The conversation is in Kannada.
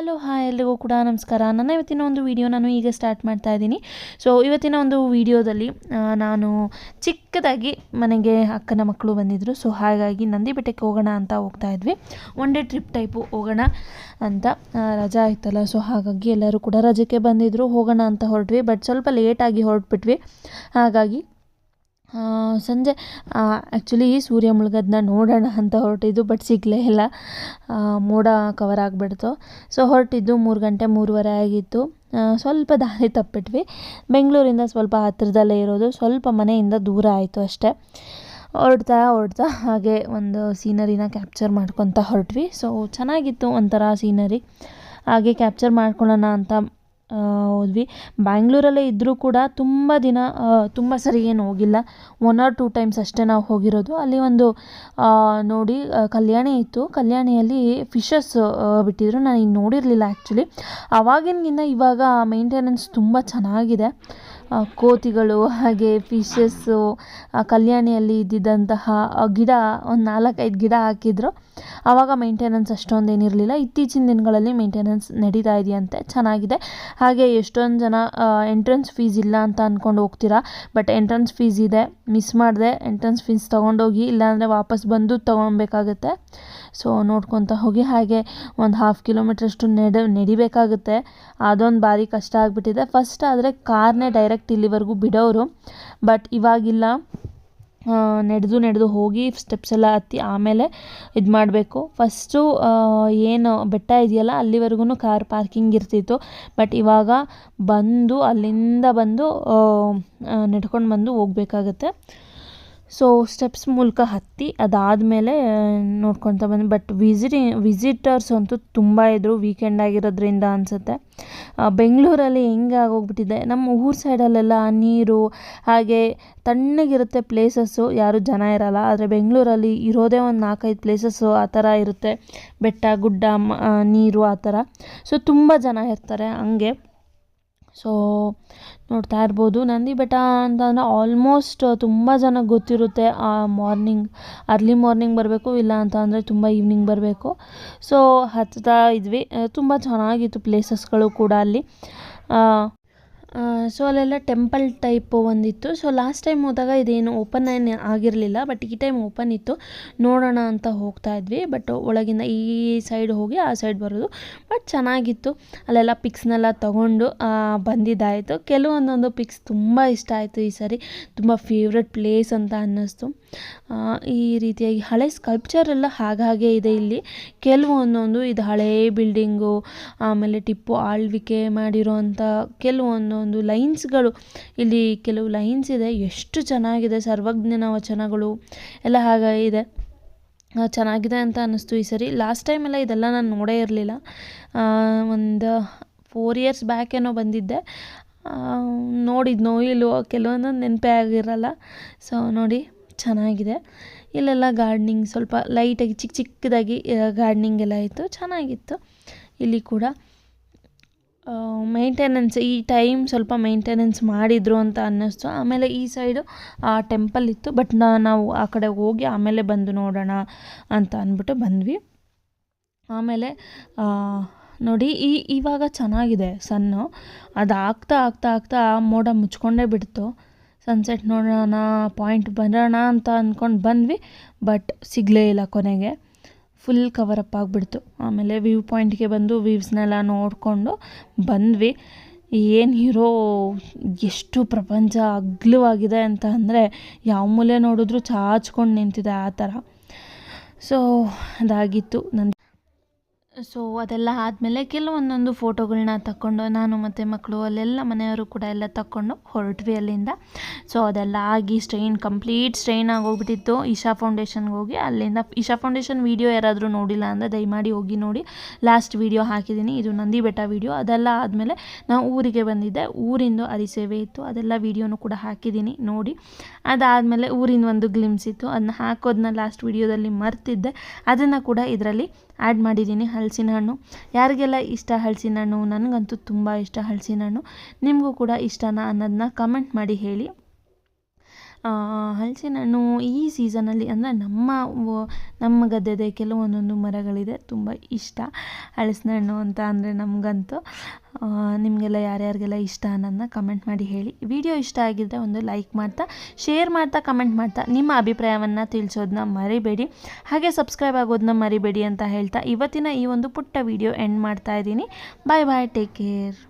ಹಲೋ, ಹಾಯ್, ಎಲ್ರಿಗೂ ಕೂಡ ನಮಸ್ಕಾರ. ನನ್ನ ಇವತ್ತಿನ ಒಂದು ವಿಡಿಯೋ ನಾನು ಈಗ ಸ್ಟಾರ್ಟ್ ಮಾಡ್ತಾ ಇದ್ದೀನಿ. ಸೊ ಇವತ್ತಿನ ಒಂದು ವಿಡಿಯೋದಲ್ಲಿ ನಾನು ಚಿಕ್ಕದಾಗಿ ಮನೆಗೆ ಅಕ್ಕನ ಮಕ್ಕಳು ಬಂದಿದ್ದರು ಸೊ ಹಾಗಾಗಿ ನಂದಿ ಬೆಟ್ಟಕ್ಕೆ ಹೋಗೋಣ ಅಂತ ಹೋಗ್ತಾ ಇದ್ವಿ. ಒನ್ ಡೇ ಟ್ರಿಪ್ ಟೈಪು ಹೋಗೋಣ ಅಂತ ರಜಾ ಆಯ್ತಲ್ಲ. ಸೊ ಹಾಗಾಗಿ ಎಲ್ಲರೂ ಕೂಡ ರಜಕ್ಕೆ ಬಂದಿದ್ದರು ಹೋಗೋಣ ಅಂತ ಹೊರಟ್ವಿ. ಬಟ್ ಸ್ವಲ್ಪ ಲೇಟಾಗಿ ಹೊರಟ್ಬಿಟ್ವಿ. ಹಾಗಾಗಿ ಸಂಜೆ ಆ್ಯಕ್ಚುಲಿ ಸೂರ್ಯ ಮುಳುಗೋದನ್ನ ನೋಡೋಣ ಅಂತ ಹೊರಟಿದ್ದು ಬಟ್ ಸಿಗಲೇ ಇಲ್ಲ. ಮೋಡ ಕವರ್ ಆಗಿಬಿಡ್ತು. ಸೊ ಹೊರಟಿದ್ದು ಮೂರು ಗಂಟೆ ಮೂರುವರೆ ಆಗಿತ್ತು. ಸ್ವಲ್ಪ ದಾರಿ ತಪ್ಪಿಟ್ವಿ. ಬೆಂಗಳೂರಿಂದ ಸ್ವಲ್ಪ ಹತ್ತಿರದಲ್ಲೇ ಇರೋದು. ಸ್ವಲ್ಪ ಮನೆಯಿಂದ ದೂರ ಆಯಿತು ಅಷ್ಟೇ. ಹೊರಡ್ತಾ ಹೊರಡ್ತಾ ಹಾಗೆ ಒಂದು ಸೀನರಿನ ಕ್ಯಾಪ್ಚರ್ ಮಾಡ್ಕೊತ ಹೊರಟ್ವಿ. ಸೊ ಚೆನ್ನಾಗಿತ್ತು ಒಂಥರ ಸೀನರಿ. ಹಾಗೆ ಕ್ಯಾಪ್ಚರ್ ಮಾಡ್ಕೊಳ್ಳೋಣ ಅಂತ ಹೋದ್ವಿ. ಬ್ಯಾಂಗ್ಳೂರಲ್ಲೇ ಇದ್ದರೂ ಕೂಡ ತುಂಬ ದಿನ ತುಂಬ ಸರಿ ಏನು ಹೋಗಿಲ್ಲ. ಒನ್ ಆರ್ ಟೂ ಟೈಮ್ಸ್ ಅಷ್ಟೇ ನಾವು ಹೋಗಿರೋದು. ಅಲ್ಲಿ ಒಂದು ನೋಡಿ ಕಲ್ಯಾಣಿ ಇತ್ತು. ಕಲ್ಯಾಣಿಯಲ್ಲಿ ಫಿಶಸ್ ಬಿಟ್ಟಿದ್ರು. ನಾನು ಇನ್ನು ನೋಡಿರಲಿಲ್ಲ ಆ್ಯಕ್ಚುಲಿ ಅವಾಗಿನಗಿನ್ನ ಇವಾಗ ಮೇಂಟೆನೆನ್ಸ್ ತುಂಬ ಚೆನ್ನಾಗಿದೆ. ಕೋತಿಗಳು, ಹಾಗೆ ಫಿಶಸ್ಸು ಕಲ್ಯಾಣಿಯಲ್ಲಿ ಇದ್ದಿದ್ದಂತಹ ಗಿಡ, ಒಂದು ನಾಲ್ಕೈದು ಗಿಡ ಹಾಕಿದ್ರು. ಆವಾಗ ಮೇಂಟೆನೆನ್ಸ್ ಅಷ್ಟೊಂದೇನಿರಲಿಲ್ಲ ಇತ್ತೀಚಿನ ದಿನಗಳಲ್ಲಿ ಮೇಂಟೆನೆನ್ಸ್ ನಡೀತಾ ಇದೆಯಂತೆ. ಚೆನ್ನಾಗಿದೆ. ಹಾಗೆ ಎಷ್ಟೊಂದು ಜನ ಎಂಟ್ರೆನ್ಸ್ ಫೀಸ್ ಇಲ್ಲ ಅಂತ ಅಂದ್ಕೊಂಡು ಹೋಗ್ತೀರಾ? ಬಟ್ ಎಂಟ್ರೆನ್ಸ್ ಫೀಸ್ ಇದೆ. ಮಿಸ್ ಮಾಡಿದೆ. ಎಂಟ್ರೆನ್ಸ್ ಫೀಸ್ ತೊಗೊಂಡೋಗಿ, ಇಲ್ಲಾಂದರೆ ವಾಪಸ್ ಬಂದು ತೊಗೊಬೇಕಾಗತ್ತೆ ಸೊ ನೋಡ್ಕೊತ ಹೋಗಿ, ಹಾಗೆ ಒಂದು ಹಾಫ್ ಕಿಲೋಮೀಟ್ರಷ್ಟು ನಡ, ನಡಿಬೇಕಾಗುತ್ತೆ. ಅದೊಂದು ಭಾರಿ ಕಷ್ಟ ಆಗಿಬಿಟ್ಟಿದೆ. ಫಸ್ಟ್ ಆದರೆ ಕಾರ್ನೇ ಡೈರೆಕ್ಟ್ ಇಲ್ಲಿವರೆಗೂ ಬಿಡೋರು. ಬಟ್ ಇವಾಗಿಲ್ಲ ನಡೆದು ನಡೆದು ಹೋಗಿ ಸ್ಟೆಪ್ಸ್ ಎಲ್ಲ ಹತ್ತಿ ಆಮೇಲೆ ಇದು ಮಾಡಬೇಕು. ಫಸ್ಟು ಏನು ಬೆಟ್ಟ ಇದೆಯಲ್ಲ ಅಲ್ಲಿವರೆಗೂ ಕಾರ್ ಪಾರ್ಕಿಂಗ್ ಇರ್ತಿತ್ತು. ಬಟ್ ಇವಾಗ ಬಂದು ಅಲ್ಲಿಂದ ಬಂದು ನಡ್ಕೊಂಡು ಬಂದು ಹೋಗ್ಬೇಕಾಗತ್ತೆ. ಸೊ ಸ್ಟೆಪ್ಸ್ ಮೂಲಕ ಹತ್ತಿ, ಅದಾದಮೇಲೆ ನೋಡ್ಕೊತ ಬಂದ್ವಿ ಬಟ್ ವಿಸಿಟಿ ವಿಸಿಟರ್ಸ್ ಅಂತೂ ತುಂಬ ಇದ್ದರು ವೀಕೆಂಡ್ ಆಗಿರೋದ್ರಿಂದ ಅನಿಸುತ್ತೆ. ಬೆಂಗಳೂರಲ್ಲಿ ಹೆಂಗೆ ಆಗೋಗ್ಬಿಟ್ಟಿದೆ? ನಮ್ಮ ಊರ ಸೈಡಲ್ಲೆಲ್ಲ ನೀರು, ಹಾಗೆ ತಣ್ಣಗಿರುತ್ತೆ ಪ್ಲೇಸಸ್ಸು ಯಾರೂ ಜನ ಇರಲ್ಲ, ಆದರೆ ಬೆಂಗಳೂರಲ್ಲಿ ಇರೋದೇ ಒಂದು ನಾಲ್ಕೈದು ಪ್ಲೇಸಸ್ಸು ಆ ಥರ ಇರುತ್ತೆ. ಬೆಟ್ಟ, ಗುಡ್ಡ ನೀರು ಆ ಥರ. ಸೊ ತುಂಬ ಜನ ಇರ್ತಾರೆ ಹಂಗೆ. ಸೊ ನೋಡ್ತಾ ಇರ್ಬೋದು. ನಂದಿ ಬೆಟ್ಟ ಅಂತಂದರೆ ಆಲ್ಮೋಸ್ಟ್ ತುಂಬ ಜನಕ್ಕೆ ಗೊತ್ತಿರುತ್ತೆ. ಆ ಮಾರ್ನಿಂಗ್ ಅರ್ಲಿ ಮಾರ್ನಿಂಗ್ ಬರಬೇಕು, ಇಲ್ಲ ಅಂತ ಅಂದರೆ ತುಂಬ ಈವ್ನಿಂಗ್ ಬರಬೇಕು. ಸೊ ಹತ್ತಾ ಇದ್ವಿ. ತುಂಬ ಚೆನ್ನಾಗಿತ್ತು ಪ್ಲೇಸಸ್ಗಳು ಕೂಡ ಅಲ್ಲಿ. ಸೊ ಅಲ್ಲೆಲ್ಲ ಟೆಂಪಲ್ ಟೈಪ್ ಒಂದಿತ್ತು. ಸೊ ಲಾಸ್ಟ್ ಟೈಮ್ ಹೋದಾಗ ಇದೇನು ಓಪನ್ ಏನು ಆಗಿರಲಿಲ್ಲ ಬಟ್ ಈ ಟೈಮ್ ಓಪನ್ ಇತ್ತು. ನೋಡೋಣ ಅಂತ ಹೋಗ್ತಾ ಇದ್ವಿ ಬಟ್ ಒಳಗಿಂದ ಈ ಸೈಡ್ ಹೋಗಿ ಆ ಸೈಡ್ ಬರೋದು. ಬಟ್ ಚೆನ್ನಾಗಿತ್ತು. ಅಲ್ಲೆಲ್ಲ ಪಿಕ್ಸ್ನೆಲ್ಲ ತೊಗೊಂಡು ಬಂದಿದ್ದಾಯಿತು. ಕೆಲವೊಂದೊಂದು ಪಿಕ್ಸ್ ತುಂಬ ಇಷ್ಟ ಆಯಿತು ಈ ಸರಿ. ತುಂಬ ಫೇವ್ರೆಟ್ ಪ್ಲೇಸ್ ಅಂತ ಅನ್ನಿಸ್ತು. ಈ ರೀತಿಯಾಗಿ ಹಳೆ ಸ್ಕಲ್ಪ್ಚರ್ ಎಲ್ಲ ಹಾಗಾಗೆ ಇದೆ ಇಲ್ಲಿ. ಕೆಲವೊಂದೊಂದು ಇದು ಹಳೇ ಬಿಲ್ಡಿಂಗು ಆಮೇಲೆ ಟಿಪ್ಪು ಆಳ್ವಿಕೆ ಮಾಡಿರೋಂಥ ಕೆಲವೊಂದೊಂದು ಲೈನ್ಸ್ಗಳು ಇಲ್ಲಿ ಕೆಲವು ಲೈನ್ಸ್ ಇದೆ, ಎಷ್ಟು ಚೆನ್ನಾಗಿದೆ ಸರ್ವಜ್ಞನ ವಚನಗಳು ಎಲ್ಲ ಇದೆ. ಚೆನ್ನಾಗಿದೆ ಅಂತ ಅನ್ನಿಸ್ತು ಈ ಸರಿ. ಲಾಸ್ಟ್ ಟೈಮೆಲ್ಲ ಇದೆಲ್ಲ ನಾನು ನೋಡೇ ಇರಲಿಲ್ಲ. ಒಂದು ಫೋರ್ ಇಯರ್ಸ್ ಬ್ಯಾಕ್ ಏನೋ ಬಂದಿದ್ದೆ. ನೋಡಿದ್ನೋ ಇಲ್ವೋ ಕೆಲವೊಂದೊಂದು ನೆನಪೇ ಆಗಿರಲ್ಲ. ಸೊ ನೋಡಿ. ಚೆನ್ನಾಗಿದೆ. ಇಲ್ಲೆಲ್ಲ ಗಾರ್ಡ್ನಿಂಗ್ ಸ್ವಲ್ಪ ಲೈಟಾಗಿ ಚಿಕ್ಕ ಚಿಕ್ಕದಾಗಿ ಗಾರ್ಡ್ನಿಂಗ್ ಎಲ್ಲ ಇತ್ತು ಚೆನ್ನಾಗಿತ್ತು. ಇಲ್ಲಿ ಕೂಡ ಮೇಂಟೆನೆನ್ಸ್ ಈ ಟೈಮ್ ಸ್ವಲ್ಪ ಮೇಂಟೆನೆನ್ಸ್ ಮಾಡಿದರು ಅಂತ ಅನ್ನಿಸ್ತು. ಆಮೇಲೆ ಈ ಸೈಡು ಟೆಂಪಲ್ ಇತ್ತು ಬಟ್ ನಾವು ಆ ಕಡೆ ಹೋಗಿ ಆಮೇಲೆ ಬಂದು ನೋಡೋಣ ಅಂತ ಅಂದ್ಬಿಟ್ಟು ಬಂದ್ವಿ. ಆಮೇಲೆ ನೋಡಿ ಈ, ಇವಾಗ ಚೆನ್ನಾಗಿದೆ ಸನ್ನು ಅದು ಆಗ್ತಾ ಆಗ್ತಾ ಆಗ್ತಾ ಮೋಡ ಮುಚ್ಕೊಂಡೇ ಬಿಡ್ತು. ಸನ್ಸೆಟ್ ನೋಡೋಣ ಪಾಯಿಂಟ್ ಬರೋಣ ಅಂತ ಅಂದ್ಕೊಂಡು ಬಂದ್ವಿ ಬಟ್ ಸಿಗಲೇ ಇಲ್ಲ ಕೊನೆಗೆ. ಫುಲ್ ಕವರಪ್ ಆಗಿಬಿಡ್ತು. ಆಮೇಲೆ ವ್ಯೂ ಪಾಯಿಂಟ್ಗೆ ಬಂದು ವ್ಯೂವ್ಸ್ನೆಲ್ಲ ನೋಡಿಕೊಂಡು ಬಂದ್ವಿ. ಏನು ಹೀರೋ ಎಷ್ಟು ಪ್ರಪಂಚ ಅಗ್ಲವಾಗಿದೆ ಅಂತ ಅಂದರೆ ಯಾವ ಮೂಲೆ ನೋಡಿದ್ರೂ ಚಾಚ್ಕೊಂಡು ನಿಂತಿದೆ ಆ ಥರ. ಸೊ ಅದಾಗಿತ್ತು. ನನ್ನ ಸೊ ಅದೆಲ್ಲ ಆದಮೇಲೆ ಕೆಲವೊಂದೊಂದು ಫೋಟೋಗಳನ್ನ ತಗೊಂಡು ನಾನು ಮತ್ತು ಮಕ್ಕಳು ಅಲ್ಲೆಲ್ಲ ಮನೆಯವರು ಕೂಡ ಎಲ್ಲ ತಗೊಂಡು ಹೊರಟ್ವಿ ಅಲ್ಲಿಂದ. ಸೊ ಅದೆಲ್ಲ ಆಗಿ ಸ್ಟ್ರೈನ್ ಕಂಪ್ಲೀಟ್ ಸ್ಟ್ರೈನ್ ಆಗೋಗ್ಬಿಟ್ಟಿತ್ತು. ಇಶಾ ಫೌಂಡೇಶನ್ಗೆ ಹೋಗಿ ಅಲ್ಲಿಂದ. ಇಶಾ ಫೌಂಡೇಶನ್ ವೀಡಿಯೋ ಯಾರಾದರೂ ನೋಡಿಲ್ಲ ಅಂದರೆ ದಯಮಾಡಿ ಹೋಗಿ ನೋಡಿ. ಲಾಸ್ಟ್ ವೀಡಿಯೋ ಹಾಕಿದ್ದೀನಿ. ಇದು ನಂದಿ ಬೆಟ್ಟ ವೀಡಿಯೋ ಅದೆಲ್ಲ ಆದಮೇಲೆ ನಾವು ಊರಿಗೆ ಬಂದಿದ್ದೆ. ಊರಿಂದು ಅರಿಸೇವೆ ಇತ್ತು. ಅದೆಲ್ಲ ವೀಡಿಯೋನು ಕೂಡ ಹಾಕಿದ್ದೀನಿ ನೋಡಿ. ಅದಾದಮೇಲೆ ಊರಿನ ಒಂದು ಗ್ಲಿಮ್ಸ್ ಇತ್ತು. ಅದನ್ನ ಹಾಕೋದನ್ನ ಲಾಸ್ಟ್ ವೀಡಿಯೋದಲ್ಲಿ ಮರ್ತಿದ್ದೆ. ಅದನ್ನು ಕೂಡ ಇದರಲ್ಲಿ ಆ್ಯಡ್ ಮಾಡಿದ್ದೀನಿ ಹಲಸಿನ ಹಣ್ಣು ಯಾರಿಗೆಲ್ಲ ಇಷ್ಟ ಹಲಸಿನ ಹಣ್ಣು ನನಗಂತೂ ತುಂಬ ಇಷ್ಟ ಹಲಸಿನ ಹಣ್ಣು ನಿಮಗೂ ಕೂಡ ಇಷ್ಟನಾ ಅನ್ನೋದನ್ನ ಕಮೆಂಟ್ ಮಾಡಿ ಹೇಳಿ. ಹಲಸಿನ ಹಣ್ಣು ಈ ಸೀಸನಲ್ಲಿ ಅಂದರೆ ನಮ್ಮ ನಮ್ಮ ಗದ್ದೆದೆ ಕೆಲವೊಂದೊಂದು ಮರಗಳಿದೆ, ತುಂಬ ಇಷ್ಟ. ಹಲಸಿನ ಹಣ್ಣು ಅಂತ ಅಂದರೆ ನಮಗಂತೂ ನಿಮಗೆಲ್ಲ ಯಾರ್ಯಾರಿಗೆಲ್ಲ ಇಷ್ಟ ಅನ್ನೋದನ್ನ ಕಮೆಂಟ್ ಮಾಡಿ ಹೇಳಿ. ವಿಡಿಯೋ ಇಷ್ಟ ಆಗಿದ್ದರೆ ಒಂದು ಲೈಕ್ ಮಾಡ್ತಾ ಶೇರ್ ಮಾಡ್ತಾ ಕಮೆಂಟ್ ಮಾಡ್ತಾ. ನಿಮ್ಮ ಅಭಿಪ್ರಾಯವನ್ನು ತಿಳಿಸೋದನ್ನ ಮರಿಬೇಡಿ. ಹಾಗೆ ಸಬ್ಸ್ಕ್ರೈಬ್ ಆಗೋದನ್ನ ಮರಿಬೇಡಿ ಅಂತ ಹೇಳ್ತಾ ಇವತ್ತಿನ ಈ ಒಂದು ಪುಟ್ಟ ವಿಡಿಯೋ ಎಂಡ್ ಮಾಡ್ತಾ ಇದ್ದೀನಿ. ಬಾಯ್ ಬಾಯ್ ಟೇಕ್ ಕೇರ್